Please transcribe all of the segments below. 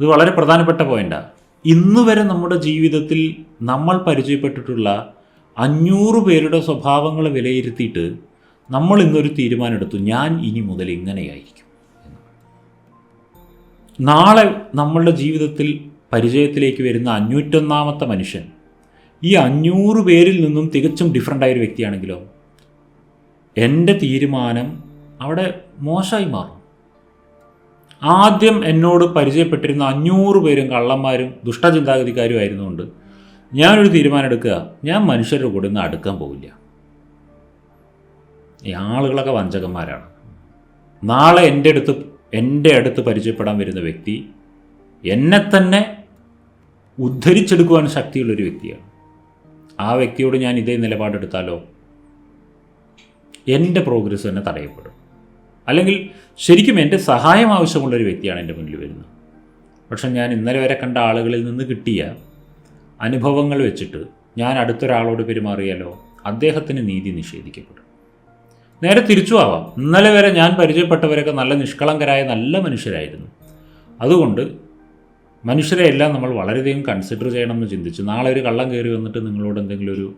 ഇത് വളരെ പ്രധാനപ്പെട്ട പോയിന്റാണ് ഇന്ന് വരെ നമ്മുടെ ജീവിതത്തിൽ നമ്മൾ പരിചയപ്പെട്ടിട്ടുള്ള അഞ്ഞൂറ് പേരുടെ സ്വഭാവങ്ങൾ വിലയിരുത്തിയിട്ട് നമ്മൾ ഇന്നൊരു തീരുമാനമെടുത്തു. ഞാൻ ഇനി മുതൽ ഇങ്ങനെയായിരിക്കും. നാളെ നമ്മളുടെ ജീവിതത്തിൽ പരിചയത്തിലേക്ക് വരുന്ന അഞ്ഞൂറ്റൊന്നാമത്തെ മനുഷ്യൻ ഈ അഞ്ഞൂറ് പേരിൽ നിന്നും തികച്ചും ഡിഫറന്റ് ആയൊരു വ്യക്തിയാണെങ്കിലോ എന്റെ തീരുമാനം അവിടെ മോശമായി മാറും. ആദ്യം എന്നോട് പരിചയപ്പെട്ടിരുന്ന അഞ്ഞൂറ് പേരും കള്ളന്മാരും ദുഷ്ടചിന്താഗതിക്കാരും ആയിരുന്നുകൊണ്ട് ഞാനൊരു തീരുമാനം എടുക്കുക. ഞാൻ മനുഷ്യരുടെ കൂടെ ഒന്നും അടുക്കാൻ പോകില്ല ഈ ആളുകളൊക്കെ വഞ്ചകന്മാരാണ്. നാളെ എന്റെ അടുത്ത് എന്റെ അടുത്ത് പരിചയപ്പെടാൻ വരുന്ന വ്യക്തി എന്നെ തന്നെ ഉദ്ധരിച്ചെടുക്കുവാൻ ശക്തിയുള്ളൊരു വ്യക്തിയാണ്. ആ വ്യക്തിയോട് ഞാൻ ഇതേ നിലപാടെടുത്താലോ? എന്റെ പ്രോഗ്രസ് തന്നെ തടയപ്പെടും. അല്ലെങ്കിൽ ശരിക്കും എന്റെ സഹായം ആവശ്യമുള്ള ഒരു വ്യക്തിയാണ് എന്റെ മുന്നിൽ വരുന്നത്. പക്ഷെ ഞാൻ ഇന്നലെ വരെ കണ്ട ആളുകളിൽ നിന്ന് കിട്ടിയ അനുഭവങ്ങൾ വെച്ചിട്ട് ഞാൻ അടുത്തൊരാളോട് പെരുമാറിയാലോ അദ്ദേഹത്തിന് നീതി നിഷേധിക്കപ്പെടും. നേരെ തിരിച്ചു ആവാം. ഇന്നലെ വരെ ഞാൻ പരിചയപ്പെട്ടവരൊക്കെ നല്ല നിഷ്കളങ്കരായ നല്ല മനുഷ്യരായിരുന്നു. അതുകൊണ്ട് മനുഷ്യരെ എല്ലാം നമ്മൾ വളരെയധികം കൺസിഡർ ചെയ്യണമെന്ന് ചിന്തിച്ച് നാളെ ഒരു കള്ളം കയറി വന്നിട്ട് നിങ്ങളോട് എന്തെങ്കിലും ഒരു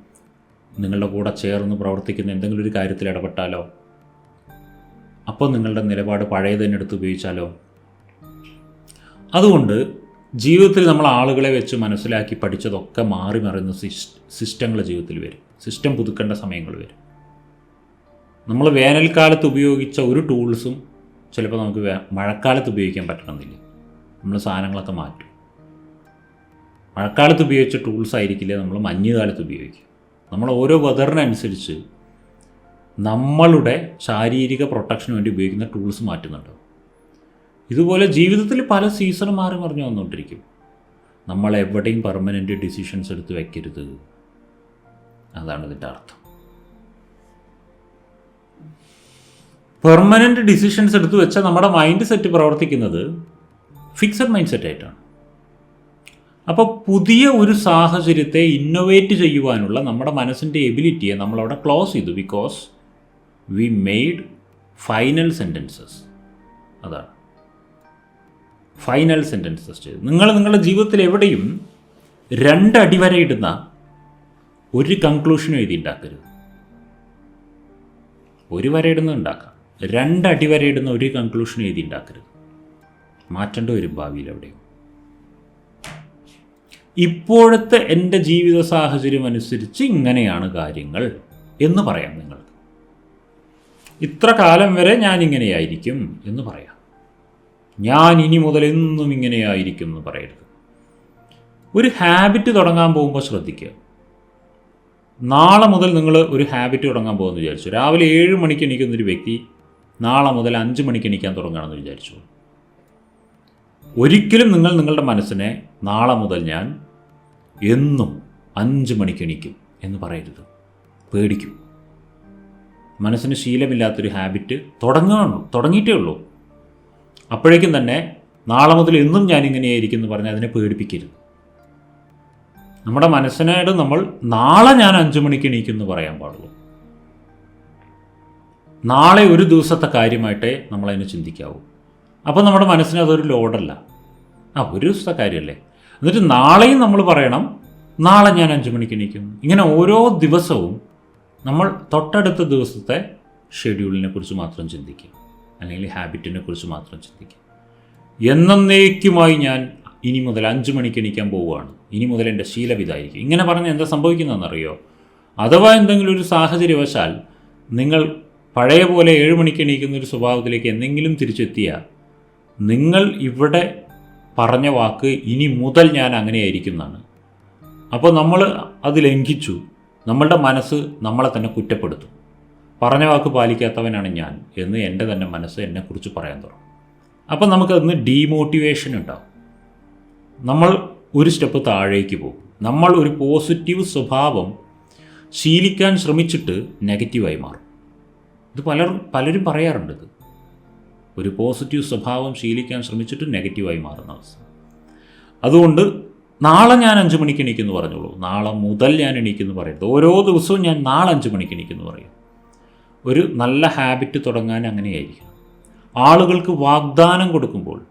നിങ്ങളുടെ കൂടെ ചേർന്ന് പ്രവർത്തിക്കുന്ന എന്തെങ്കിലും ഒരു കാര്യത്തിൽ ഇടപെട്ടാലോ അപ്പോൾ നിങ്ങളുടെ നിലപാട് പഴയത് തന്നെ എടുത്ത് ഉപയോഗിച്ചാലോ? അതുകൊണ്ട് ജീവിതത്തിൽ നമ്മൾ ആളുകളെ വെച്ച് മനസ്സിലാക്കി പഠിച്ചതൊക്കെ മാറി മറിയുന്ന സിസ്റ്റങ്ങൾ ജീവിതത്തിൽ വരും. സിസ്റ്റം പുതുക്കേണ്ട സമയങ്ങൾ വരും. നമ്മൾ വേനൽക്കാലത്ത് ഉപയോഗിച്ച ഒരു ടൂൾസും ചിലപ്പോൾ നമുക്ക് മഴക്കാലത്ത് ഉപയോഗിക്കാൻ പറ്റണമെന്നില്ല. നമ്മൾ സാധനങ്ങളൊക്കെ മാറ്റും. മഴക്കാലത്ത് ഉപയോഗിച്ച ടൂൾസ് ആയിരിക്കില്ല നമ്മൾ മഞ്ഞുകാലത്ത് ഉപയോഗിക്കും നമ്മൾ ഓരോ വെതറിനനുസരിച്ച് നമ്മളുടെ ശാരീരിക പ്രൊട്ടക്ഷന് വേണ്ടി ഉപയോഗിക്കുന്ന ടൂൾസ് മാറ്റുന്നുണ്ട്. ഇതുപോലെ ജീവിതത്തിൽ പല സീസണും മാറി മറിഞ്ഞു വന്നുകൊണ്ടിരിക്കും. നമ്മൾ എവിടെയും പെർമനന്റ് ഡിസിഷൻസ് എടുത്ത് വെക്കരുത്. അതാണ് ഇതിന്റെ അർത്ഥം. പെർമനന്റ് ഡിസിഷൻസ് എടുത്ത് വെച്ചാൽ നമ്മുടെ മൈൻഡ് സെറ്റ് പ്രവർത്തിക്കുന്നത് ഫിക്സഡ് മൈൻഡ് സെറ്റ് ആയിട്ടാണ്. അപ്പോൾ പുതിയ ഒരു സാഹചര്യത്തെ ഇന്നോവേറ്റ് ചെയ്യുവാനുള്ള നമ്മുടെ മനസ്സിന്റെ എബിലിറ്റിയെ നമ്മളവിടെ ക്ലോസ് ചെയ്തു. Because we made final sentences അതാണ്. ഫൈനൽ സെന്റൻസസ് ചെയ്തു. നിങ്ങൾ നിങ്ങളുടെ ജീവിതത്തിൽ എവിടെയും രണ്ടടി വരെ ഇടുന്ന ഒരു കൺക്ലൂഷനും എഴുതി ഉണ്ടാക്കരുത്. ഒരു വരെ ഇടുന്ന ഉണ്ടാക്കാം. രണ്ടടി വരെ ഇടുന്ന ഒരു കൺക്ലൂഷനും എഴുതി ഉണ്ടാക്കരുത്. മാറ്റേണ്ട ഒരു ഭാവിയിൽ എവിടെയും. ഇപ്പോഴത്തെ എന്റെ ജീവിത സാഹചര്യം അനുസരിച്ച് ഇങ്ങനെയാണ് കാര്യങ്ങൾ എന്ന് പറയാം നിങ്ങൾക്ക് ഇത്ര കാലം വരെ ഞാൻ ഇങ്ങനെയായിരിക്കും എന്ന് പറയാം. ഞാൻ ഇനി മുതൽ എന്നും ഇങ്ങനെയായിരിക്കും എന്ന് പറയരുത്. ഒരു ഹാബിറ്റ് തുടങ്ങാൻ പോകുമ്പോൾ ശ്രദ്ധിക്കുക. നാളെ മുതൽ നിങ്ങൾ ഒരു ഹാബിറ്റ് തുടങ്ങാൻ പോകുമെന്ന് വിചാരിച്ചു. രാവിലെ ഏഴ് മണിക്ക് എണീക്കുന്നൊരു വ്യക്തി നാളെ മുതൽ അഞ്ച് മണിക്ക് എണീക്കാൻ തുടങ്ങുകയാണെന്ന് വിചാരിച്ചു. ഒരിക്കലും നിങ്ങൾ നിങ്ങളുടെ മനസ്സിനെ നാളെ മുതൽ ഞാൻ എന്നും അഞ്ച് മണിക്ക് എണീക്കും എന്ന് പറയരുത്. പേടിക്കും. മനസ്സിന് ശീലമില്ലാത്തൊരു ഹാബിറ്റ് തുടങ്ങുകയുള്ളൂ തുടങ്ങിയിട്ടേ ഉള്ളൂ. അപ്പോഴേക്കും തന്നെ നാളെ മുതൽ എന്നും ഞാൻ ഇങ്ങനെയായിരിക്കും എന്ന് പറഞ്ഞ് അതിനെ പേടിപ്പിക്കരുത്. നമ്മുടെ മനസ്സിനോട് നമ്മൾ നാളെ ഞാൻ അഞ്ചു മണിക്ക് എണീക്കും എന്ന് പറയാൻ പാടുള്ളൂ. നാളെ ഒരു ദിവസത്തെ കാര്യമായിട്ടേ നമ്മളതിനെ ചിന്തിക്കാവൂ. അപ്പോൾ നമ്മുടെ മനസ്സിന് അതൊരു ലോഡല്ല. ആ ഒരു ദിവസത്തെ കാര്യമല്ലേ എന്നിട്ട് നാളെയും നമ്മൾ പറയണം നാളെ ഞാൻ അഞ്ചു മണിക്ക് എണീക്കും. ഇങ്ങനെ ഓരോ ദിവസവും നമ്മൾ തൊട്ടടുത്ത ദിവസത്തെ ഷെഡ്യൂളിനെ കുറിച്ച് മാത്രം ചിന്തിക്കുക അല്ലെങ്കിൽ ഹാബിറ്റിനെ കുറിച്ച് മാത്രം ചിന്തിക്കുക എന്നേക്കുമായി ഞാൻ ഇനി മുതൽ അഞ്ച് മണിക്ക് എണീക്കാൻ പോവുകയാണ്. ഇനി മുതൽ എന്റെ ശീലം ഇതായിരിക്കും. ഇങ്ങനെ പറഞ്ഞ് എന്താ സംഭവിക്കുന്നതെന്നറിയോ? അഥവാ എന്തെങ്കിലും ഒരു സാഹചര്യവശാൽ നിങ്ങൾ പഴയ പോലെ ഏഴ് മണിക്ക് എണീക്കുന്ന ഒരു സ്വഭാവത്തിലേക്ക് എന്തെങ്കിലും തിരിച്ചെത്തിയാൽ നിങ്ങൾ ഇവിടെ പറഞ്ഞ വാക്ക് ഇനി മുതൽ ഞാൻ അങ്ങനെയായിരിക്കുന്നതാണ് അപ്പോൾ നമ്മൾ അത് ലംഘിച്ചു. നമ്മളുടെ മനസ്സ് നമ്മളെ തന്നെ കുറ്റപ്പെടുത്തും. പറഞ്ഞ വാക്ക് പാലിക്കാത്തവനാണ് ഞാൻ എന്ന് എന്റെ തന്നെ മനസ്സ് എന്നെക്കുറിച്ച് പറയാൻ തുടങ്ങും. അപ്പം നമുക്കതിന് ഡീമോട്ടിവേഷൻ ഉണ്ടാവും. നമ്മൾ ഒരു സ്റ്റെപ്പ് താഴേക്ക് പോകും. നമ്മൾ ഒരു പോസിറ്റീവ് സ്വഭാവം ശീലിക്കാൻ ശ്രമിച്ചിട്ട് നെഗറ്റീവായി മാറും. ഇത് പലർ പലരും പറയാറുണ്ട് ഇത്. ഒരു പോസിറ്റീവ് സ്വഭാവം ശീലിക്കാൻ ശ്രമിച്ചിട്ട് നെഗറ്റീവായി മാറുന്ന അവസ്ഥ. അതുകൊണ്ട് നാളെ ഞാൻ അഞ്ച് മണിക്ക് എണീക്കുന്നു പറഞ്ഞോളൂ. നാളെ മുതൽ ഞാൻ എണീക്കുന്നു പറയരുത്. ഓരോ ദിവസവും ഞാൻ നാളെ അഞ്ച് മണിക്ക് എണീക്കുന്നു പറയും. ഒരു നല്ല ഹാബിറ്റ് തുടങ്ങാൻ അങ്ങനെയായിരിക്കും ആളുകൾക്ക് വാഗ്ദാനം കൊടുക്കുമ്പോൾ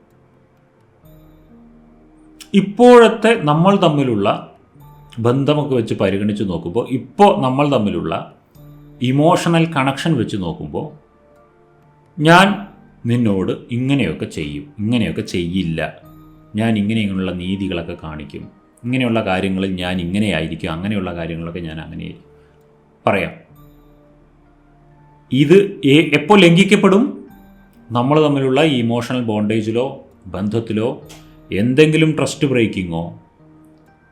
ഇപ്പോഴത്തെ നമ്മൾ തമ്മിലുള്ള ബന്ധമൊക്കെ വെച്ച് പരിഗണിച്ച് നോക്കുമ്പോൾ ഇപ്പോൾ നമ്മൾ തമ്മിലുള്ള ഇമോഷണൽ കണക്ഷൻ വെച്ച് നോക്കുമ്പോൾ ഞാൻ നിന്നോട് ഇങ്ങനെയൊക്കെ ചെയ്യും ഇങ്ങനെയൊക്കെ ചെയ്യില്ല. ഞാൻ ഇങ്ങനെ ഇങ്ങനെയുള്ള നീതികളൊക്കെ കാണിക്കും. ഇങ്ങനെയുള്ള കാര്യങ്ങളിൽ ഞാൻ ഇങ്ങനെയായിരിക്കും. അങ്ങനെയുള്ള കാര്യങ്ങളൊക്കെ ഞാൻ അങ്ങനെ പറയാം. ഇത് എപ്പോൾ ലംഘിക്കപ്പെടും? നമ്മൾ തമ്മിലുള്ള ഇമോഷണൽ ബോണ്ടേജിലോ ബന്ധത്തിലോ എന്തെങ്കിലും ട്രസ്റ്റ് ബ്രേക്കിങ്ങോ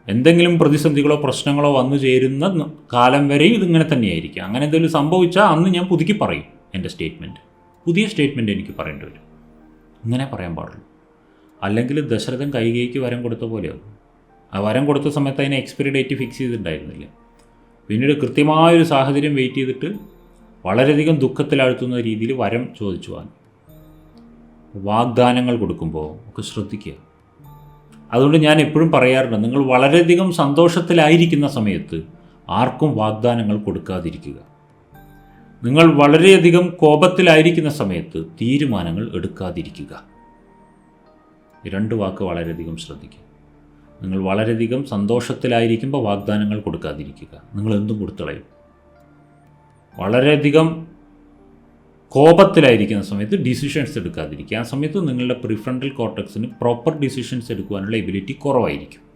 എന്തെങ്കിലും പ്രതിസന്ധികളോ പ്രശ്നങ്ങളോ വന്നു ചേരുന്ന കാലം വരെയും ഇതിങ്ങനെ തന്നെയായിരിക്കും. അങ്ങനെ എന്തെങ്കിലും സംഭവിച്ചാൽ അന്ന് ഞാൻ പുതുക്കി പറയും എന്റെ സ്റ്റേറ്റ്മെന്റ് പുതിയ സ്റ്റേറ്റ്മെന്റ് എനിക്ക് പറയേണ്ടി വരും. ഇങ്ങനെ പറയാൻ പാടുള്ളൂ. അല്ലെങ്കിൽ ദശരഥൻ കൈകേക്ക് വരം കൊടുത്ത പോലെയോ? ആ വരം കൊടുത്ത സമയത്ത് അതിന് എക്സ്പയറി ഡേറ്റ് ഫിക്സ് ചെയ്തിട്ടുണ്ടായിരുന്നില്ല? പിന്നീട് കൃത്യമായൊരു സാഹചര്യം വെയിറ്റ് ചെയ്തിട്ട് വളരെയധികം ദുഃഖത്തിലാഴ്ത്തുന്ന രീതിയിൽ വരം ചോദിച്ചു വാങ്ങി വാഗ്ദാനങ്ങൾ കൊടുക്കുമ്പോൾ ഒക്കെ ശ്രദ്ധിക്കുക. അതുകൊണ്ട് ഞാൻ എപ്പോഴും പറയാറുണ്ട് നിങ്ങൾ വളരെയധികം സന്തോഷത്തിലായിരിക്കുന്ന സമയത്ത് ആർക്കും വാഗ്ദാനങ്ങൾ കൊടുക്കാതിരിക്കുക. നിങ്ങൾ വളരെയധികം കോപത്തിലായിരിക്കുന്ന സമയത്ത് തീരുമാനങ്ങൾ എടുക്കാതിരിക്കുക. ഈ രണ്ട് വാക്ക് വളരെയധികം ശ്രദ്ധിക്കുക. നിങ്ങൾ വളരെയധികം സന്തോഷത്തിലായിരിക്കുമ്പോൾ വാഗ്ദാനങ്ങൾ കൊടുക്കാതിരിക്കുക. നിങ്ങൾ എന്തും കൊടുത്തളയും. വളരെയധികം കോപത്തിലായിരിക്കുന്ന സമയത്ത് ഡിസിഷൻസ് എടുക്കാതിരിക്കുക. ആ സമയത്ത് നിങ്ങളുടെ പ്രിഫ്രണ്ടൽ കോർട്ടക്സിന് പ്രോപ്പർ ഡിസിഷൻസ് എടുക്കുവാനുള്ള എബിലിറ്റി കുറവായിരിക്കും.